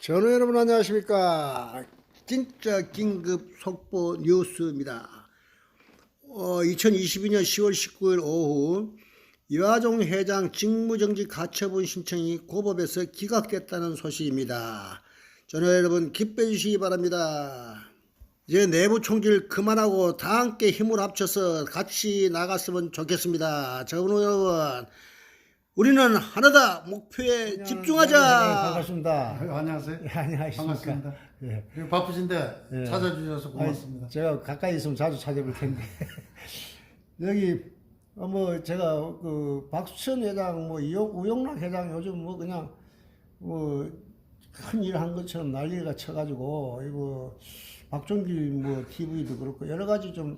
전우 여러분 안녕하십니까? 진짜 긴급 속보 뉴스입니다. 어, 2022년 10월 19일 오후 이화종 회장 직무정지 가처분 신청이 고법에서 기각됐다는 소식입니다. 전우 여러분 기뻐해 주시기 바랍니다. 이제 내부 총질 그만하고 다 함께 힘을 합쳐서 같이 나갔으면 좋겠습니다. 전우 여러분 우리는 하나다 목표에 집중하자 반갑습니다. 아유, 안녕하세요. 예, 안녕하십니까. 반갑습니다. 예. 그리고 바쁘신데 예. 찾아주셔서 고맙습니다. 아니, 제가 가까이 있으면 자주 찾아볼 텐데 여기 어, 뭐 제가 그 박수천 회장 뭐 이용, 우영락 회장 요즘 뭐 그냥 뭐 큰 일 한 것처럼 난리가 쳐가지고 이거 박종길 뭐 TV도 그렇고 여러 가지 좀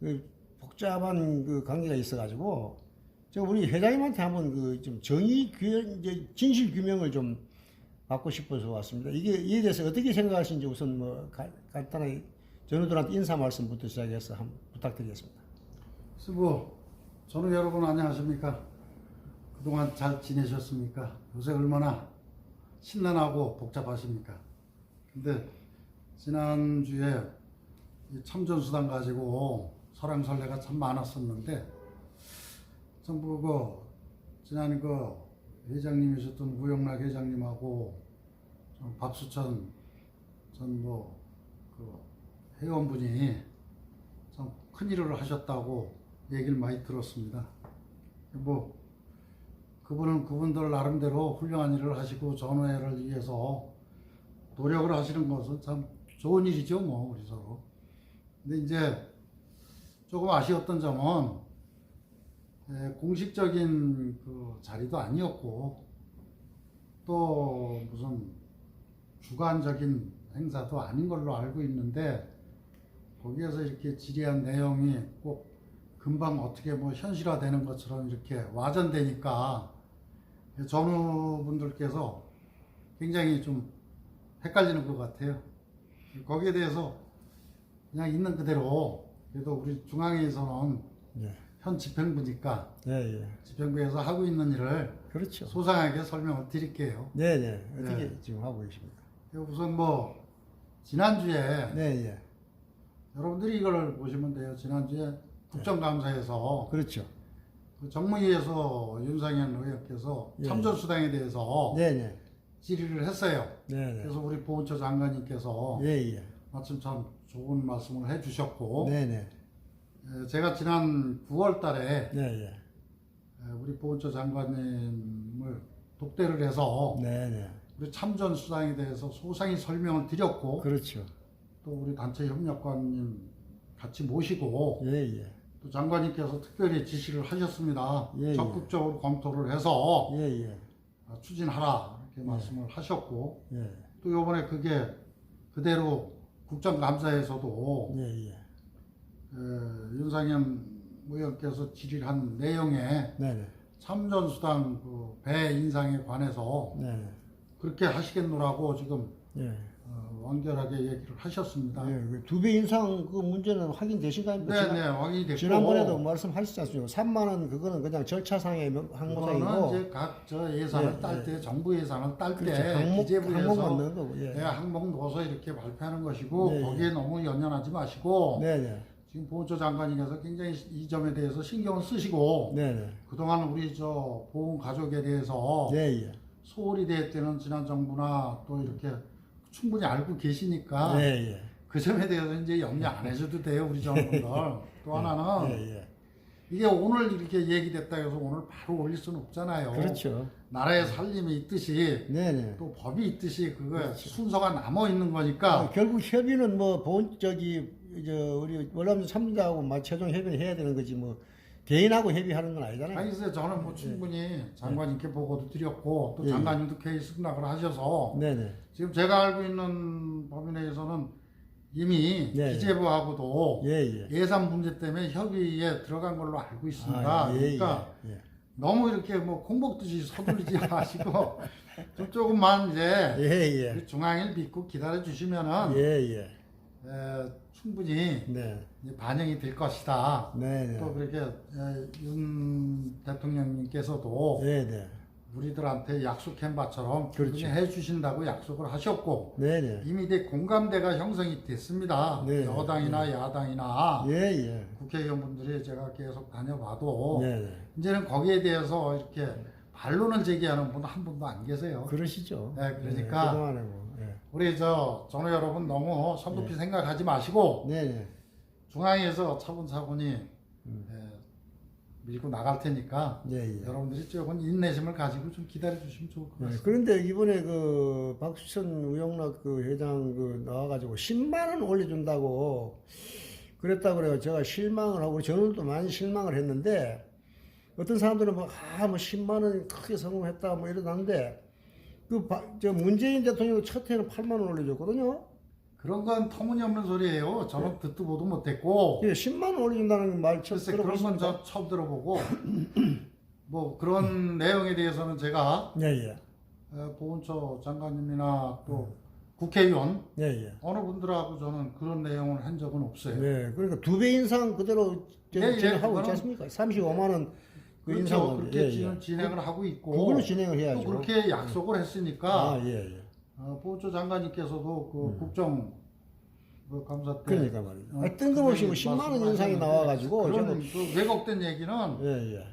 그 복잡한 그 관계가 있어가지고 제가 우리 회장님한테 한번 그 좀 정의 규명 진실 규명을 좀 받고 싶어서 왔습니다. 이게 이에 대해서 어떻게 생각하시는지 우선 뭐 가- 간단하게 전우들한테 인사 말씀부터 시작해서 한번 부탁드리겠습니다. 수고, 저는 여러분 안녕하십니까? 그동안 잘 지내셨습니까? 요새 얼마나 신난하고 복잡하십니까? 근데 지난주에 이 참전수당 가지고 설왕설래가 참 많았었는데 전부 그 지난 그 회장님이셨던 우영락 회장님하고 좀 박수천 전뭐 그 회원분이 참 큰일을 하셨다고 얘기를 많이 들었습니다. 뭐 그분은 그분들 나름대로 훌륭한 일을 하시고 전후회를 위해서 노력을 하시는 것은 참 좋은 일이죠, 뭐 우리 서로. 근데 이제 조금 아쉬웠던 점은 에, 공식적인 그 자리도 아니었고 또 무슨 주관적인 행사도 아닌 걸로 알고 있는데 거기에서 이렇게 질의한 내용이 꼭 금방 어떻게 뭐 현실화되는 것처럼 이렇게 와전되니까 전후분들께서 굉장히 좀 헷갈리는 것 같아요. 거기에 대해서 그냥 있는 그대로 그래도 우리 중앙에서는 네, 현 집행부니까 네, 예. 집행부에서 하고 있는 일을 그렇죠. 소상하게 설명을 드릴게요. 네, 네. 어떻게 네. 지금 하고 계십니까? 우선 뭐 지난주에 네, 예. 여러분들이 이걸 보시면 돼요. 지난주에 국정감사에서 그렇죠. 그 정무위에서 윤상현 의원께서 예. 참전수당에 대해서 네, 네, 질의를 했어요. 네, 네. 그래서 우리 보훈처 장관님께서 예, 예. 마침 참 좋은 말씀을 해주셨고 네, 네, 에, 제가 지난 9월 달에 네, 예. 에, 우리 보훈처 장관님을 독대를 해서 네, 네. 우리 참전 수당에 대해서 소상히 설명을 드렸고 그렇죠. 또 우리 단체 협력관님 같이 모시고 예, 예. 또 장관님께서 특별히 지시를 하셨습니다. 예, 예. 적극적으로 검토를 해서 예, 예. 어, 추진하라 이렇게 말씀을 하셨고 예, 또 이번에 그게 그대로 국정감사에서도 예, 예. 에, 윤상현 의원께서 질의한 내용에 네, 네. 참전수당 그 배 인상에 관해서 네, 네. 그렇게 하시겠노라고 지금 예. 어, 완결하게 얘기를 하셨습니다. 예, 두배 인상 그 문제는 확인되신 거 아닙니까? 네, 네, 확인이 됐고 지난번에도 말씀하셨지 않습니까? 3만 원 그거는 그냥 절차상의 명- 그거는 항목상이고 이제 각 저 예산을 예, 딸때 정부 예산을 딸때 그렇죠. 항목 기재부에서 넣은 거고. 예. 네, 항목 넣어서 이렇게 발표하는 것이고 네, 거기에 너무 연연하지 마시고 네, 네. 지금 보훈처 장관님께서 굉장히 이 점에 대해서 신경을 쓰시고 네, 네. 그동안 우리 저 보훈 가족에 대해서 네, 예. 소홀히 대했다는 지난 정부나 또 이렇게 충분히 알고 계시니까 네, 예. 그 점에 대해서 이제 염려 안 하셔도 돼요 우리 정부들 또 하나는 네, 예. 이게 오늘 이렇게 얘기됐다 해서 오늘 바로 올릴 수는 없잖아요 그렇죠. 나라의 살림이 있듯이 네, 네. 또 법이 있듯이 그거 순서가 남아 있는 거니까 어, 결국 협의는 뭐 본 저기 저 우리 월남전 참자하고 막 최종 협의를 해야 되는 거지 뭐 개인하고 협의하는 건 아니잖아요. 아니 글쎄 저는 뭐 충분히 장관님께 보고도 드렸고 또 예, 예. 장관님도 케이스 승낙을 하셔서 네, 네. 지금 제가 알고 있는 법인 내에서는 이미 네, 예. 기재부하고도 예, 예. 예 산 문제 때문에 협의에 들어간 걸로 알고 있습니다. 아, 예, 그러니까 예. 예. 너무 이렇게 뭐 공복듯이 서둘리지 마시고 좀 조금만 이제 예, 예. 중앙일 믿고 기다려 주시면은 예, 예. 에, 충분히 네. 반영이 될 것이다. 네, 네. 또 그렇게 에, 윤 대통령님께서도 네, 네. 우리들한테 약속한 바처럼 그렇죠. 해주신다고 약속을 하셨고 네 네. 이미 이제 공감대가 형성이 됐습니다. 네. 여당이나 야당이나 예, 예. 국회의원분들이 제가 계속 다녀봐도 네 네. 이제는 거기에 대해서 이렇게 반론을 제기하는 분한 분도 안 계세요. 그러시죠. 네, 그러니까 그동안에 뭐. 예. 우리 저 전우 여러분 너무 성급히 생각하지 마시고 네 네. 중앙에서 차분차분히 음. 예, 밀고 나갈 테니까 예, 예. 여러분들이 조금 인내심을 가지고 좀 기다려 주시면 좋을 것 네, 같습니다. 그런데 이번에 그 박수천 우영락 그 회장 그 나와가지고 10만 원 올려준다고 그랬다 그래요. 제가 실망을 하고 저는 또 많이 실망을 했는데 어떤 사람들은 뭐 아 뭐 10만 원 크게 성공했다 뭐 이러는데 그저 문재인 대통령 첫 해는 8만 원 올려줬거든요. 그런 건 터무니없는 소리예요. 저는 듣도 보도 못했고 예, 10만 원 올려준다는 말 처음 글쎄 그런 건 들어보셨습니까? 저 처음 들어보고 뭐 그런 내용에 대해서는 제가 예, 예, 어, 보훈처 장관님이나 또 국회의원 예, 예. 어느 분들하고 저는 그런 내용을 한 적은 없어요. 네, 그러니까 두 배 인상 그대로 저- 예, 예, 진행하고 그거는- 있지 않습니까? 35만 원 그 그렇죠. 인상 그렇게 예, 예. 진행- 진행을 하고 있고 그걸로 진행을 해야죠. 또 그렇게 약속을 했으니까 아, 예, 예. 어, 보훈처 장관님께서도 그 국정 그 감사 때 그러니까 말이죠. 어, 뜬금없이 뭐 분명히 10만 원 인상이 나와가지고 그런 저는 그 왜곡된 얘기는 예, 예.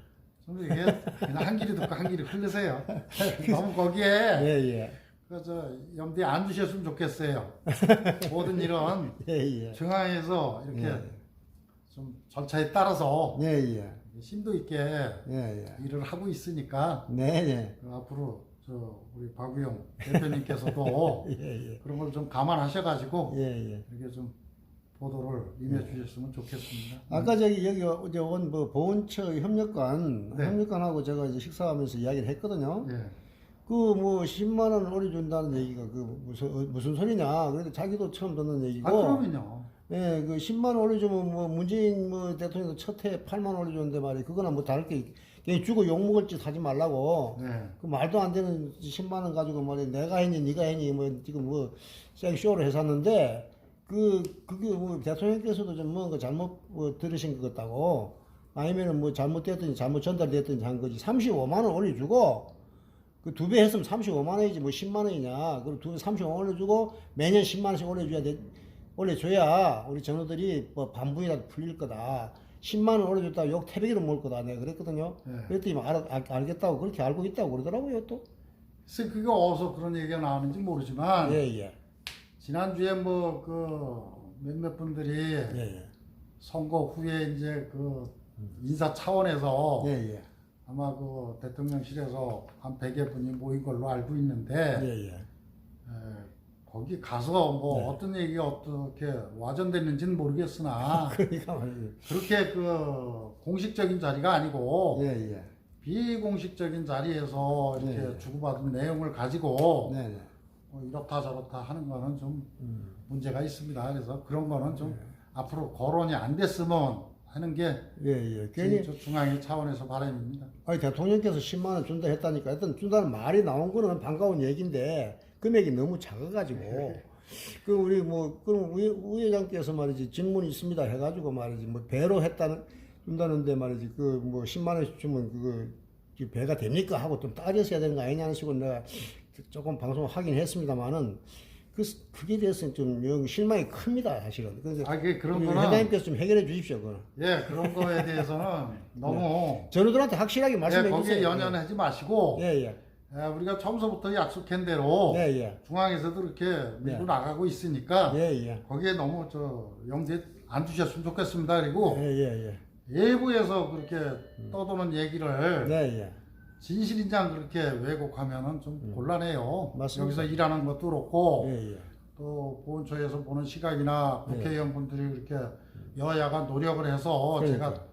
이게 그냥 한 길이 듣고 한 길이 흐르세요. 너무 거기에 예, 예. 그저 염두에 안 두셨으면 좋겠어요. 모든 일은 예, 예. 중앙에서 이렇게 예. 좀 절차에 따라서 예, 예. 심도 있게 예, 예. 일을 하고 있으니까 네, 네. 그 앞으로 저 우리 박우영 대표님께서도 예, 예. 그런 걸 좀 감안하셔가지고 예, 예. 이렇게 좀 보도를 임해 주셨으면 좋겠습니다. 아까 저기 여기 이제 온뭐 보훈처 협력관 네. 협력관하고 제가 이제 식사하면서 이야기를 했거든요. 예. 그 뭐 10만 원 올려준다는 얘기가 그 무슨 어, 무슨 소리냐. 그런데 자기도 처음 듣는 얘기고. 아 그러면요. 예, 그 10만 원 올려주면 뭐 문재인 뭐 대통령도 첫해 8만 원 올려줬는데 말이야. 그거나 뭐 다를 게 그냥 주고 욕 먹을 짓 하지 말라고. 네. 그 말도 안 되는 10만 원 가지고 말이야. 내가 했니, 네가 했니, 뭐 지금 뭐 생쇼를 했었는데 그 그게 뭐 대통령께서도 좀 뭔가 잘못 뭐 들으신 것 같다고. 아니면은 뭐 잘못됐든지 잘못 전달됐든지 한 거지. 35만 원 올려주고 그두배 했으면 35만 원이지 뭐 10만 원이냐. 그리고 두배 35만 원 올려주고 매년 10만 원씩 올려줘야 돼. 올려줘야 우리 전우들이 뭐 반분이라도 풀릴 거다. 10만 원 올려줬다가 욕 태백이로 먹을 거다. 내가 그랬거든요. 네. 그랬더니 뭐 알, 알, 알겠다고 그렇게 알고 있다고 그러더라고요 또. 글쎄 그게 어디서 그런 얘기가 나오는지 모르지만 예, 예. 지난주에 뭐 그 몇몇 분들이 예, 예. 선거 후에 이제 그 인사 차원에서 예, 예. 아마 그 대통령실에서 한 100여 분이 모인 걸로 알고 있는데 예, 예. 에, 거기 가서 뭐 네. 어떤 얘기가 어떻게 와전됐는지는 모르겠으나 그러니까. 그렇게 그 공식적인 자리가 아니고 예, 예. 비공식적인 자리에서 이렇게 네. 주고받은 내용을 가지고 네, 네. 뭐 이렇다 저렇다 하는 거는 좀 음. 문제가 있습니다. 그래서 그런 거는 좀 네. 앞으로 거론이 안 됐으면 하는 게 예, 예. 괜히 저 중앙의 차원에서 바람입니다. 아니 대통령께서 10만 원 준다 했다니까 일단 준다는 말이 나온 거는 반가운 얘기인데 금액이 너무 작아가지고. 그 우리 뭐 그럼 우, 우 회장께서 말이지 질문이 있습니다 해가지고 말이지 뭐 배로 했다는 준다는데 말이지 그 뭐 10만 원씩 주면 그거 이 배가 됩니까? 하고 좀 따졌어야 되는 거 아니냐는 식으로 내가 조금 방송을 하긴 했습니다만은 그 그게 대해서는 좀영 실망이 큽니다 사실은. 그래서 아, 그 그런 거는 회장님께서 좀 해결해 주십시오 그거는. 예 그런 거에 대해서는 너무 전우들한테 확실하게 예, 말씀해 거기에 주세요. 연연하지 마시고 예예 예, 우리가 처음서부터 약속한 대로 예, 예. 중앙에서도 이렇게 밀고 네. 나가고 있으니까 예, 예. 거기에 너무 저 염두에 안 두셨으면 좋겠습니다. 그리고 예, 예, 예. 외부에서 그렇게 떠도는 얘기를 네, 예. 진실인장 그렇게 왜곡하면은 좀 곤란해요. 음. 맞습니다. 여기서 일하는 것도 그렇고 예, 예. 또 보훈처에서 보는 시각이나 네. 국회의원분들이 그렇게 여야가 노력을 해서 그러니까. 제가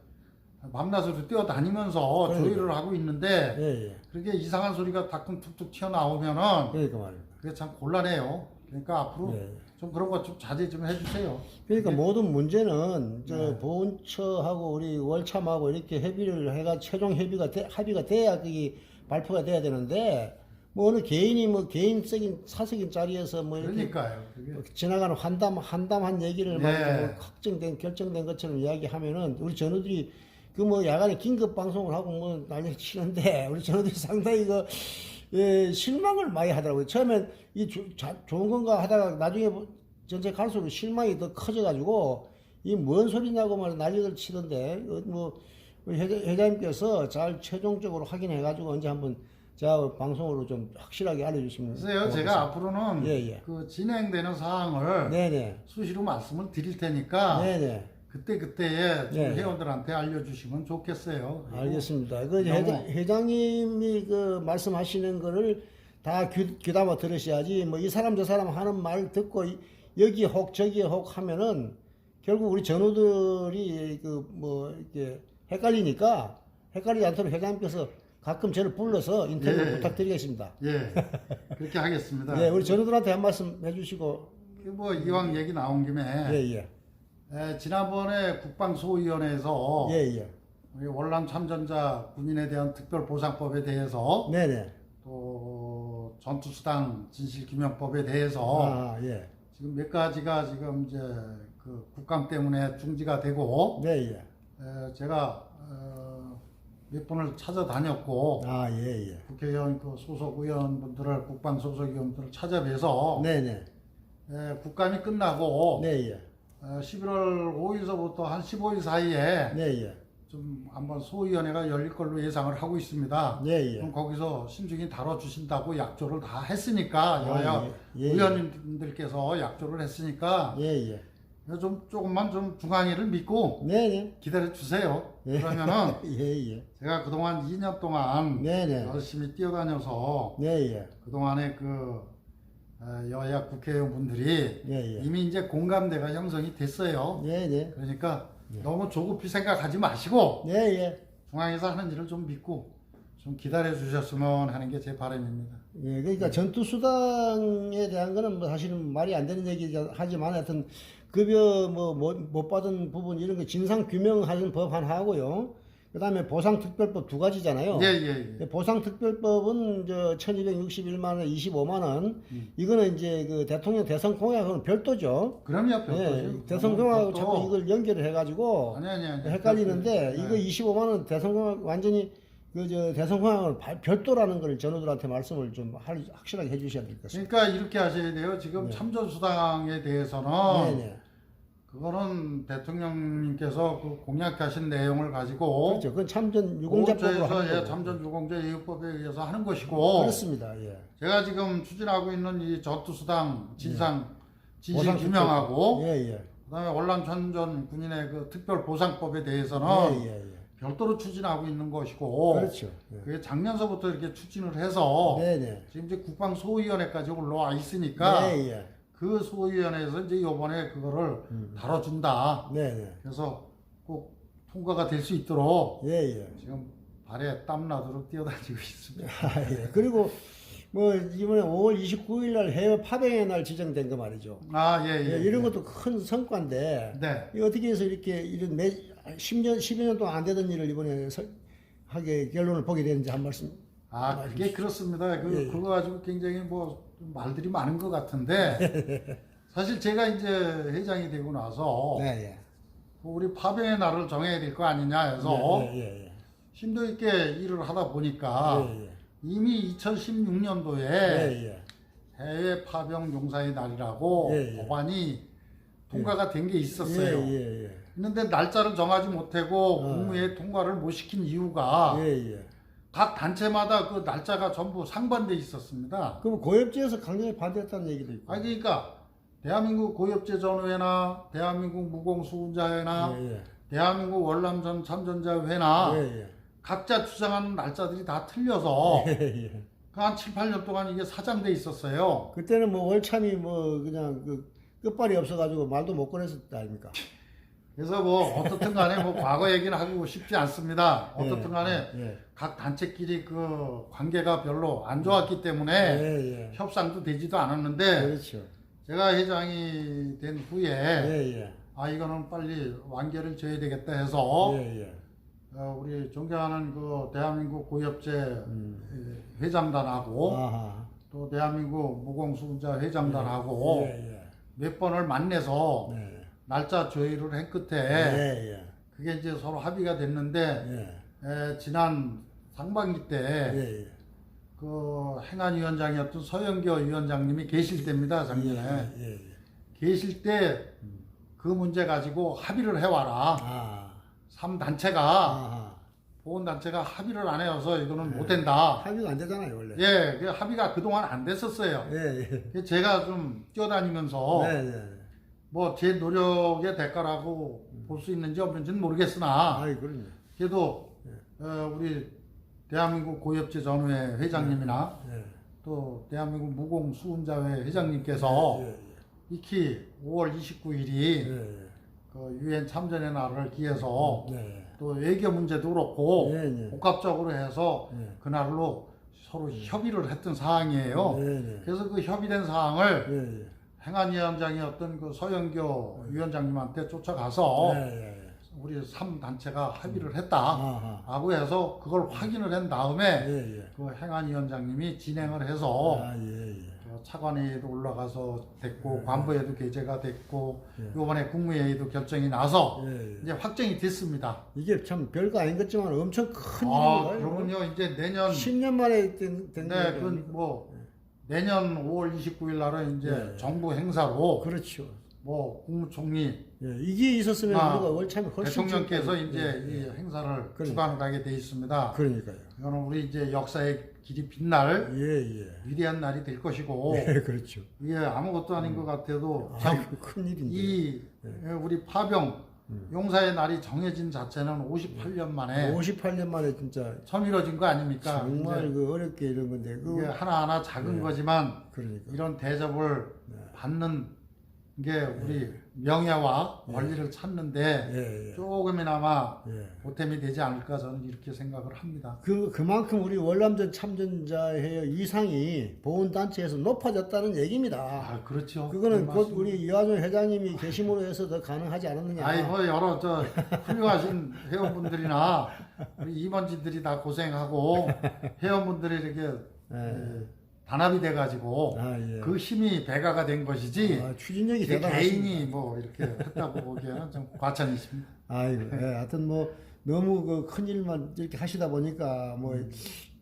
밤낮으로 뛰어다니면서 그러니까. 조율을 하고 있는데 예, 예. 그렇게 이상한 소리가 다끔 툭툭 튀어나오면은 그러니까 말이에요. 그게 참 곤란해요. 그러니까 앞으로 예. 좀 그런 것 좀 자제 좀 해주세요. 그러니까 모든 문제는 저 네. 보훈처하고 우리 월참하고 이렇게 협의를 해가 최종 협의가 돼, 합의가 돼야 그게 발표가 돼야 되는데 뭐 어느 개인이 뭐 개인적인 사적인 자리에서 뭐 이렇게 그러니까요. 그게 지나가는 환담 환담한 얘기를 네. 막 뭐 확정된 결정된 것처럼 이야기하면은 우리 전우들이 그 뭐 야간에 긴급 방송을 하고 뭐 난리 치는데 우리 전우들이 상당히 그 예, 실망을 많이 하더라고요. 처음엔 이 조- 자- 좋은 건가 하다가 나중에 뭐 전체 갈수록 실망이 더 커져가지고 이 뭔 소리냐고 말 난리를 치던데 어, 뭐 회장, 회장님께서 잘 최종적으로 확인해가지고 언제 한번 제가 방송으로 좀 확실하게 알려주시면 글쎄요, 제가 앞으로는 예, 예. 그 진행되는 사항을 네네 수시로 말씀을 드릴 테니까 네네 그때 그때에 좀 예, 예. 회원들한테 알려주시면 좋겠어요. 알겠습니다. 그 회장, 회장님이 그 말씀하시는 거를 다 귀, 귀담아 들으셔야지 뭐 이 사람 저 사람 하는 말 듣고 이- 여기 혹 저기 혹 하면은 결국 우리 전우들이 그 뭐 이렇게 헷갈리니까 헷갈리지 않도록 회장님께서 가끔 저를 불러서 인터뷰 예. 부탁드리겠습니다. 예, 그렇게 하겠습니다. 예, 우리 전우들한테 한 말씀 해주시고 뭐 이왕 얘기 나온 김에 예 예 에, 지난번에 국방소위원회에서 예 예. 우리 월남 참전자 군인에 대한 특별보상법에 대해서 네네. 또 전투수당 진실규명법에 대해서 아 예. 지금 몇 가지가 지금 이제 그 국감 때문에 중지가 되고 네 예. 에, 제가 어, 몇 번을 찾아다녔고 아 예 예. 국회의원 그 소속 의원분들을 국방 소속 의원들을 찾아뵈서 네네. 에, 국감이 끝나고 네예. 어, 11월 5일서부터 한 15일 사이에 네 예. 좀 한번 소위원회가 열릴 걸로 예상을 하고 있습니다. 예 예. 그럼 거기서 신중히 다뤄주신다고 약조를 다 했으니까 아, 여야 예, 예, 의원님들께서 약조를 했으니까 예 예. 좀 조금만 좀 중앙회를 믿고 네 네. 기다려 주세요. 예. 그러면은 예 예. 제가 그동안 2년 동안 네 네. 열심히 뛰어다녀서 네 예. 그동안에 그 어, 여야 국회의원분들이 예 예 이미 이제 공감대가 형성이 됐어요. 네네 그러니까 너무 조급히 생각하지 마시고 네예 중앙에서 하는 일을 좀 믿고 좀 기다려 주셨으면 하는 게 제 바람입니다. 예, 그러니까 전투 수당에 대한 거는 뭐 사실은 말이 안 되는 얘기 하지만 하여튼 급여 뭐 못 받은 부분 이런 거 진상 규명하는 법 하나 하고요. 그다음에 보상 특별법 두 가지잖아요. 예, 예, 예. 보상 특별법은 저 1261만 원, 25만 원. 음. 이거는 이제 그 대통령 대선 공약은 별도죠. 그럼요, 별도죠. 예, 대선 공약하고 별도. 자꾸 이걸 연결을 해가지고 아니, 아니, 아니. 헷갈리는데 별도. 이거 25만 원 대선 공약 완전히 그 저 대선 공약을 발- 별도라는 걸 전우들한테 말씀을 좀 할- 확실하게 해주셔야 될 것 같습니다. 그러니까 이렇게 하셔야 돼요. 지금 참전수당에 대해서는 네 네. 그거는 대통령님께서 그 공약하신 내용을 가지고 그렇죠. 그건 참전 유공자법으로 하는 예, 거고. 참전 유공자 예우법에 의해서 하는 것이고 그렇습니다. 예. 제가 지금 추진하고 있는 이 전투수당 진상 진실 보상 규명하고 예, 예. 그다음에 월남 천 전 군인의 그 특별 보상법에 대해서는 예, 예, 예. 별도로 추진하고 있는 것이고 그렇죠. 예. 그게 작년서부터 이렇게 추진을 해서 네 네. 지금 이제 국방소위원회까지 올라와 있으니까 예, 예. 그 소위원회에서 이제 이번에 그거를 다뤄준다. 네네. 그래서 꼭 통과가 될 수 있도록 예, 예. 지금 발에 땀 나도록 뛰어다니고 있습니다. 아, 예. 그리고 뭐 이번에 5월 29일 날 해외 파병의 날 지정된 거 말이죠. 아, 예, 예, 예. 이런 것도 큰 성과인데 네. 이 어떻게 해서 이렇게 이런 매 10년 10여 년 동안 안 되던 일을 이번에 서, 하게 결론을 보게 되는지 한 말씀. 아, 그게 그렇습니다. 그, 예, 예. 그거 가지고 굉장히 뭐 말들이 많은 것 같은데 사실 제가 이제 회장이 되고 나서 네, 예. 그 우리 파병의 날을 정해야 될 거 아니냐 해서 예, 예, 예. 심도 있게 일을 하다 보니까 예, 예. 이미 2016년도에 예, 예. 해외 파병 용사의 날이라고 예, 예. 법안이 통과가 된 게 있었어요. 예, 예, 예. 있는데 날짜를 정하지 못하고 국무회의 통과를 못 시킨 이유가 예, 예. 각 단체마다 그 날짜가 전부 상반돼 있었습니다. 그럼 고엽지에서 강력히 반대했다는 얘기도 있고. 아니 그러니까 대한민국 고엽제 전후회나 대한민국 무공수훈자회나 예, 예. 대한민국 월남전 참전자회나 예, 예. 각자 주장하는 날짜들이 다 틀려서 예, 예. 그한 7, 8년 동안 이게 사장돼 있었어요. 그때는 뭐 월참이 뭐 그냥 그 끝발이 없어가지고 말도 못 꺼냈었다 아닙니까? 그래서 뭐 어떻든 간에 뭐 과거 얘기는 하고 싶지 않습니다. 어떻든 간에 예. 각 단체끼리 그 관계가 별로 안 좋았기 때문에 예, 예. 협상도 되지도 않았는데 그렇죠. 제가 회장이 된 후에 예, 예. 아 이거는 빨리 완결을 져야 되겠다 해서 예, 예. 어, 우리 존경하는 그 대한민국 고엽제 음. 회장단하고 아하. 또 대한민국 무공수자 회장단하고 예, 예. 몇 번을 만나서 네. 날짜 조율을 한 끝에 예, 예. 그게 이제 서로 합의가 됐는데 예. 에, 지난 상반기 때 예. 예. 그 행안위원장이었던 서영교 위원장님이 계실 때입니다 작년에 예. 예. 계실 때 그 문제 가지고 합의를 해와라 아. 삼 단체가 아. 보훈 단체가 합의를 안 해서 이거는 못 된다. 합의가 안 되잖아요, 원래. 예, 그 합의가 그동안 안 됐었어요. 예. 예. 제가 좀 뛰어다니면서 네, 네. 뭐 제 노력의 대가라고 볼 수 있는지 없는지는 모르겠으나 아이, 그럼요. 그래도 어, 우리 대한민국 고엽제 전후회 회장님이나 예. 또 대한민국 무공 수훈자회 회장님께서 예. 익히 5월 29일이 예. 그 유엔 참전의 날을 기해서 네. 또 외교 문제도 그렇고 네, 네. 복합적으로 해서 네. 그날로 서로 협의를 했던 사항이에요. 네, 네. 그래서 그 협의된 사항을 예. 예. 행안위원장이었던 그 서영교 위원장님한테 쫓아가서 예. 예. 우리 3단체가 합의를 했다. 아하. 라고 해서 그걸 확인을 한 다음에 예. 예. 그 행안위원장님이 진행을 해서 아, 예. 예. 저 차관회의도 올라가서 됐고 관부회도 개재가 됐고 네. 이번에 국무회의도 결정이 나서 예. 예. 이제 확정이 됐습니다. 이게 참 별거 아닌 것지만 엄청 큰 아, 일입니다. 그러면요 이제 내년 10년 만에 된, 된 네, 거예요. 그뭐 내년 5월 29일 날은 이제 네. 정부 행사로 그렇죠. 뭐 국무총리 예, 이게 있었으면 아, 우리가 월참이 훨씬 대통령께서 이제 예, 이 행사를 그러니까. 주관을 하게 돼 있습니다. 그러니까요. 이거는 우리 이제 역사의 길이 빛날 예, 예. 위대한 날이 될 것이고 예, 그렇죠. 이게 아무것도 아닌 것 같아도 참 아이고, 큰 일인데. 이 우리 파병 용사의 날이 정해진 자체는 58년 만에 58년 만에 진짜 처음 이뤄진 거 아닙니까? 정말 그 어렵게 이런 건데 그 하나하나 작은 거지만 그러니까 이런 대접을 네. 받는 게 우리 명예와 권리를 찾는데 예, 예. 조금이나마 예. 보탬이 되지 않을까 저는 이렇게 생각을 합니다. 그 그만큼 우리 월남전 참전자의 위상이 보훈단체에서 높아졌다는 얘기입니다. 아 그렇죠. 그거는 네, 곧 맞습니다. 우리 이화준 회장님이 계심으로 해서 더 가능하지 않았느냐. 아이 뭐 여러 저 훌륭하신 회원분들이나 우리 임원진들이 다 고생하고 회원분들이 이렇게 에, 단합이 돼가지고 아, 예. 그 힘이 배가가 된 것이지 아, 추진력이 제 대단하십니다. 개인이 뭐 이렇게 했다고 보기에는 좀 과찬이 있습니다. 아이고, 예, 하여튼 뭐 너무 그 큰 일만 이렇게 하시다 보니까 뭐,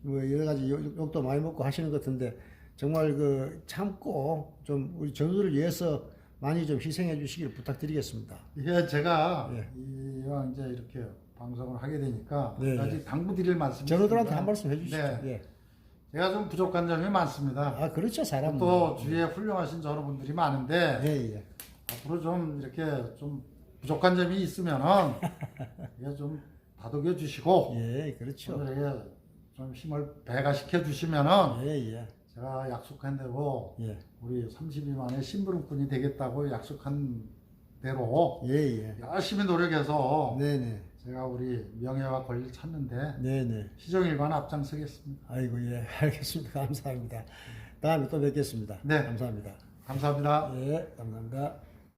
뭐 여러 가지 욕- 욕도 많이 먹고 하시는 것 같은데 정말 그 참고 좀 우리 전우들을 위해서 많이 좀 희생해 주시길 부탁드리겠습니다. 이게 제가 예. 이왕 이제 이렇게 방송을 하게 되니까 네, 아직 당부드릴 말씀이 전우들한테. 한 말씀 해주시죠. 네. 예. 제가 좀 부족한 점이 많습니다. 아 그렇죠 사람. 또 주위에 훌륭하신 전우분들이 많은데 예, 예. 앞으로 좀 이렇게 좀 부족한 점이 있으면은 이게 좀 다독여 주시고 예, 그렇죠. 이게 좀 힘을 배가시켜 주시면은 예, 예, 제가 약속한 대로 예, 우리 32만의 심부름꾼이 되겠다고 약속한 대로 예, 예. 열심히 노력해서 네, 네, 제가 우리 명예와 권리를 찾는데 네, 네. 시정일관 앞장서겠습니다. 아이고 예, 알겠습니다. 감사합니다. 다음에 또 뵙겠습니다. 네. 감사합니다. 감사합니다. 예, 감사합니다.